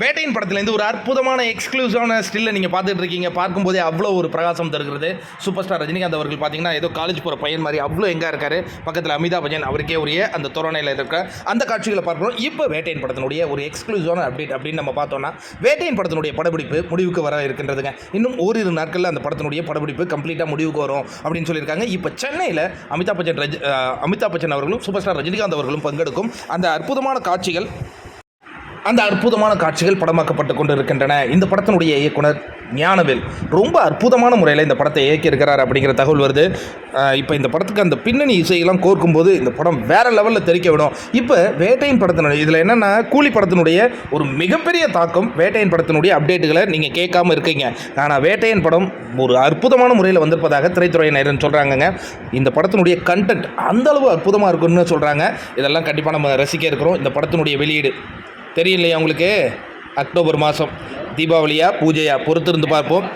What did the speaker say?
வேட்டையின் படத்துலேருந்து ஒரு அற்புதமான எக்ஸ்க்ளூசிவான ஸ்டில்லை நீங்கள் பார்த்துட்டு இருக்கீங்க. பார்க்கும்போதே அவ்வளோ ஒரு பிரகாசம் தருகிறது. சூப்பர் ஸ்டார் ரஜினிகாந்த் அவர்கள் பார்த்தீங்கன்னா ஏதோ காலேஜ் போகிற பையன் மாதிரி அவ்வளோ எங்கே இருக்காரு. பக்கத்தில் அமிதாப் பச்சன் அவருக்கே உரிய அந்த தோரணையில் இருக்க அந்த காட்சிகளை பார்க்குறோம். இப்போ வேட்டையின் படத்தினுடைய ஒரு எக்ஸ்க்ளூசிவான அப்டேட் அப்படின்னு நம்ம பார்த்தோம்னா வேட்டையின் படத்தினுடைய படப்பிடிப்பு முடிவுக்கு வர இருக்கின்றதுங்க. இன்னும் ஓரிரு நாட்களில் அந்த படத்தினுடைய படப்பிடிப்பு கம்ப்ளீட்டாக முடிவுக்கு வரும் அப்படின்னு சொல்லியிருக்காங்க. இப்போ சென்னையில் அமிதாப் பச்சன் ரஜ் அமிதாப் பச்சன் அவர்களும் சூப்பர் ஸ்டார் ரஜினிகாந்த் அவர்களும் பங்கெடுக்கும் அந்த அற்புதமான காட்சிகள் அந்த அற்புதமான காட்சிகள் படமாக்கப்பட்டு கொண்டு இருக்கின்றன இந்த படத்தினுடைய இயக்குனர் ஞானவேல் ரொம்ப அற்புதமான முறையில் இந்த படத்தை இயக்கியிருக்கிறார் அப்படிங்கிற தகவல் வருது. இப்போ இந்த படத்துக்கு அந்த பின்னணி இசையெல்லாம் கோர்க்கும்போது இந்த படம் வேறு லெவலில் தெரிக்க விடும். இப்போ வேட்டையின் படத்தினுடைய இதில் என்னென்னா கூலி படத்தினுடைய ஒரு மிகப்பெரிய தாக்கம் வேட்டையின் படத்தினுடைய அப்டேட்டுகளை நீங்கள் கேட்காம இருக்கீங்க. ஆனால் வேட்டையின் படம் ஒரு அற்புதமான முறையில் வந்திருப்பதாக திரைத்துறையினர் சொல்கிறாங்கங்க இந்த படத்தினுடைய கண்டென்ட் அந்த அளவு அற்புதமாக இருக்குன்னு சொல்கிறாங்க இதெல்லாம் கண்டிப்பாக நம்ம ரசிக்க இருக்கிறோம். இந்த படத்தினுடைய வெளியீடு தெரியலையா உங்களுக்கு? அக்டோபர் மாதம் தீபாவளியா பூஜையா? பொறுத்திருந்து பார்ப்போம்.